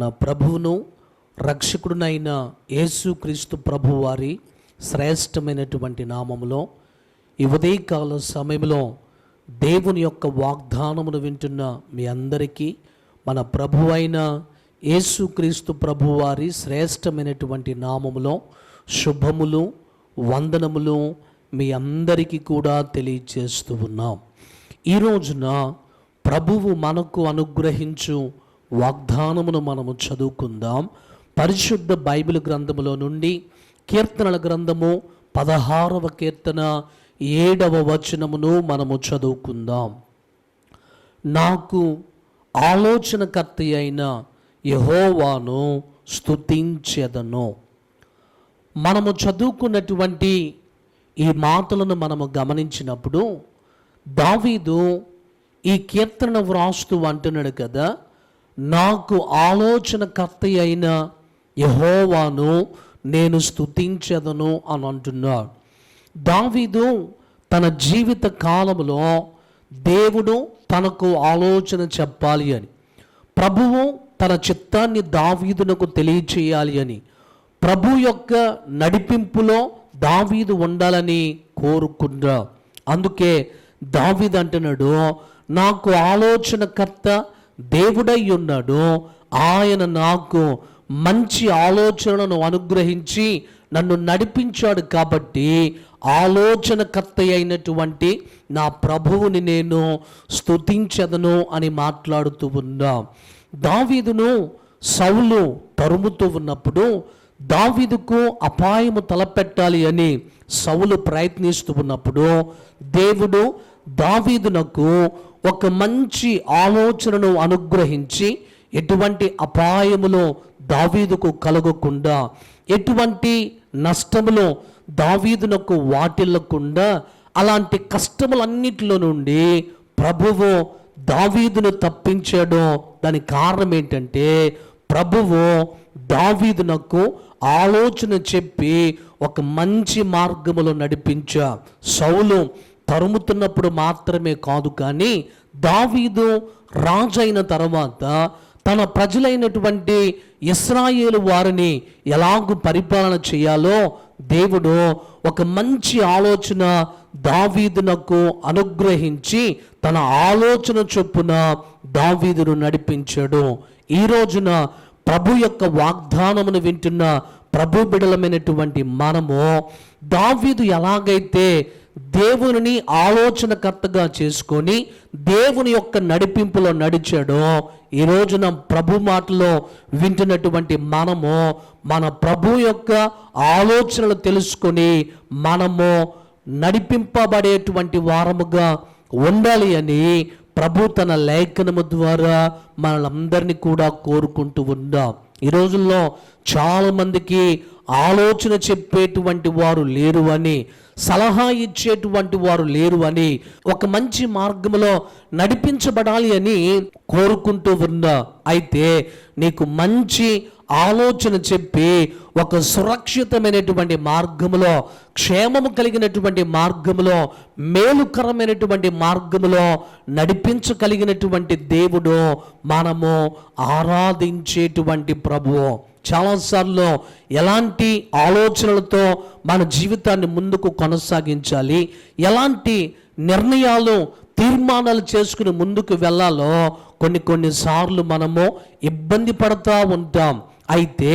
మన ప్రభువును రక్షకుడునైన యేసుక్రీస్తు ప్రభు వారి శ్రేష్టమైనటువంటి నామములో ఈ ఉదయకాల సమయంలో దేవుని యొక్క వాగ్దానమును వింటున్న మీ అందరికీ మన ప్రభు అయిన యేసుక్రీస్తు ప్రభు వారి శ్రేష్టమైనటువంటి నామములో శుభములు వందనములు మీ అందరికీ కూడా తెలియజేస్తూ ఉన్నాం. ఈ రోజున ప్రభువు మనకు అనుగ్రహించు వాగ్దానమును మనము చదువుకుందాం. పరిశుద్ధ బైబిల్ గ్రంథములో నుండి కీర్తనల గ్రంథము పదహారవ కీర్తన ఏడవ వచనమును మనము చదువుకుందాం. నాకు ఆలోచనకర్త అయిన యహోవాను స్థుతించెదను మనము చదువుకున్నటువంటి ఈ మాటలను మనము గమనించినప్పుడు దావీదు ఈ కీర్తన వ్రాస్తూ అంటున్నాడు కదా నాకు ఆలోచనకర్త అయిన యహోవాను నేను స్థుతించదను అని అంటున్నాడు. దావీదు తన జీవిత కాలంలో దేవుడు తనకు ఆలోచన చెప్పాలి అని ప్రభువు తన చిత్తాన్ని దావీదునకు తెలియచేయాలి అని ప్రభు యొక్క నడిపింపులో దావీదు ఉండాలని కోరుకున్నా అందుకే దావీదు అంటున్నాడు నాకు ఆలోచనకర్త దేవుడై ఉన్నాడు ఆయన నాకు మంచి ఆలోచనను అనుగ్రహించి నన్ను నడిపించాడు కాబట్టి ఆలోచనకర్త అయినటువంటి నా ప్రభువుని నేను స్తుతించదను అని మాట్లాడుతూ ఉన్నా. దావీదును సౌలు తరుముతూ ఉన్నప్పుడు దావీదుకు అపాయము తలపెట్టాలి అని సౌలు ప్రయత్నిస్తూ ఉన్నప్పుడు దేవుడు దావీదునకు ఒక మంచి ఆలోచనను అనుగ్రహించి ఎటువంటి అపాయములో దావీదుకు కలగకుండా ఎటువంటి నష్టములో దావీదునకు వాటిల్లకుండా అలాంటి కష్టములన్నిటిలో నుండి ప్రభువు దావీదును తప్పించాడు. దానికి కారణం ఏంటంటే ప్రభువు దావీదునకు ఆలోచన చెప్పి ఒక మంచి మార్గములో నడిపించా. సౌలు తరుముతున్నప్పుడు మాత్రమే కాదు కానీ దావీదు రాజైన తర్వాత తన ప్రజలైనటువంటి ఇస్రాయేలు వారిని ఎలాగూ పరిపాలన చేయాలో దేవుడు ఒక మంచి ఆలోచన దావీదునకు అనుగ్రహించి తన ఆలోచన చొప్పున దావీదును నడిపించాడు. ఈ రోజున ప్రభు యొక్క వాగ్దానమును వింటున్న ప్రభు బిడలమైనటువంటి మనము దావీదు ఎలాగైతే దేవుని ఆలోచనకర్తగా చేసుకొని దేవుని యొక్క నడిపింపులో నడిచాడో ఈ రోజున ప్రభు మాటలో వింటున్నటువంటి మనము మన ప్రభు యొక్క ఆలోచనలు తెలుసుకొని మనము నడిపింపబడేటువంటి వారముగా ఉండాలి అని ప్రభు తన లేఖనము ద్వారా మనందరినీ కూడా కోరుకుంటూ ఉందాం ఈ రోజుల్లో చాలామందికి ఆలోచన చెప్పేటువంటి వారు లేరు అని సలహా ఇచ్చేటువంటి వారు లేరు అని ఒక మంచి మార్గంలో నడిపించబడాలి అని కోరుకుంటూ ఉన్నా. అయితే నీకు మంచి ఆలోచన చెప్పి ఒక సురక్షితమైనటువంటి మార్గములో క్షేమము కలిగినటువంటి మార్గములో మేలుకరమైనటువంటి మార్గములో నడిపించగలిగినటువంటి దేవుడు మనము ఆరాధించేటువంటి ప్రభువు. చాలాసార్లు ఎలాంటి ఆలోచనలతో మన జీవితాన్ని ముందుకు కొనసాగించాలి? ఎలాంటి నిర్ణయాలు తీర్మానాలు చేసుకుని ముందుకు వెళ్ళాలో? కొన్ని కొన్నిసార్లు మనము ఇబ్బంది పడుతూ ఉంటాం. అయితే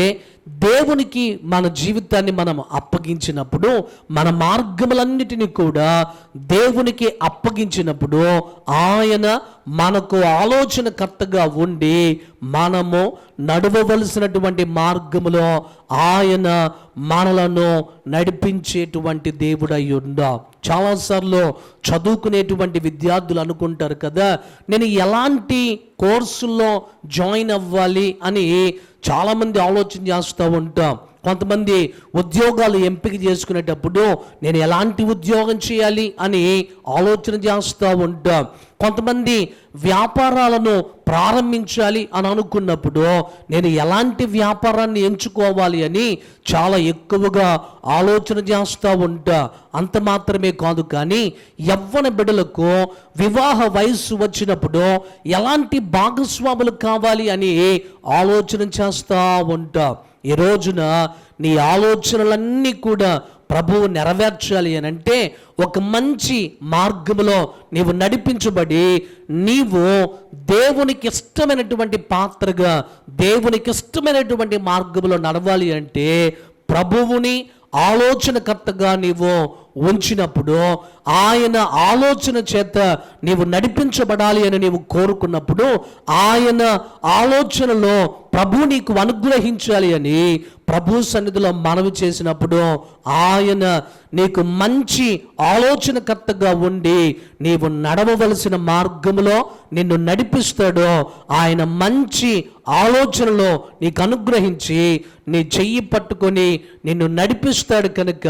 దేవునికి మన జీవితాన్ని మనం అప్పగించినప్పుడు మన మార్గములన్నిటినీ కూడా దేవునికి అప్పగించినప్పుడు ఆయన మనకు ఆలోచనకర్తగా ఉండి మనము నడవవలసినటువంటి మార్గములో ఆయన మనలను నడిపించేటువంటి దేవుడై ఉందా చాలాసార్లు చదువుకునేటువంటి విద్యార్థులు అనుకుంటారు కదా నేను ఎలాంటి కోర్సుల్లో జాయిన్ అవ్వాలి అని చాలామంది ఆలోచన ఆలోచిస్తూ ఉంటాం. కొంతమంది ఉద్యోగాలు ఎంపిక చేసుకునేటప్పుడు నేను ఎలాంటి ఉద్యోగం చేయాలి అని ఆలోచన చేస్తూ ఉంటాం. కొంతమంది వ్యాపారాలను ప్రారంభించాలి అని అనుకున్నప్పుడు నేను ఎలాంటి వ్యాపారాన్ని ఎంచుకోవాలి అని చాలా ఎక్కువగా ఆలోచన చేస్తూ ఉంటా. అంత మాత్రమే కాదు కానీ యవ్వన బిడలకు వివాహ వయస్సు వచ్చినప్పుడు ఎలాంటి భాగస్వాములు కావాలి అని ఆలోచన చేస్తూ ఉంటా. ఈ రోజున నీ ఆలోచనలన్నీ కూడా ప్రభువు నెరవేర్చాలి అని అంటే ఒక మంచి మార్గంలో నీవు నడిపించబడి నీవు దేవునికి ఇష్టమైనటువంటి పాత్రగా దేవునికి ఇష్టమైనటువంటి మార్గంలో నడవాలి అంటే ప్రభువుని ఆలోచనకర్తగా నీవు ఉంచినప్పుడు ఆయన ఆలోచన చేత నీవు నడిపించబడాలి అని నీవు కోరుకున్నప్పుడు ఆయన ఆలోచనలో ప్రభు నీకు అనుగ్రహించాలి అని ప్రభు సన్నిధిలో మనవి చేసినప్పుడు ఆయన నీకు మంచి ఆలోచనకర్తగా ఉండి నీవు నడవవలసిన మార్గంలో నిన్ను నడిపిస్తాడో ఆయన మంచి ఆలోచనలో నీకు అనుగ్రహించి నీ చెయ్యి పట్టుకొని నిన్ను నడిపిస్తాడు కనుక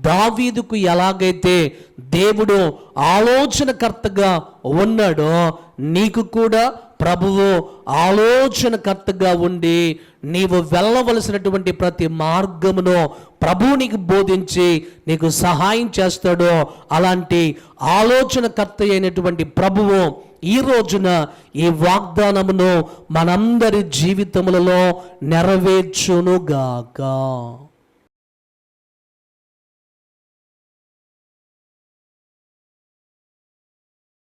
దావీదుకు ఎలాగైతే దేవుడు ఆలోచనకర్తగా ఉన్నాడో నీకు కూడా ప్రభువు ఆలోచనకర్తగా ఉండి నీవు వెళ్ళవలసినటువంటి ప్రతి మార్గమును ప్రభువు నీకు బోధించి నీకు సహాయం చేస్తాడో అలాంటి ఆలోచనకర్త అయినటువంటి ప్రభువు ఈ రోజున ఈ వాగ్దానమును మనందరి జీవితములలో నెరవేర్చునుగాక.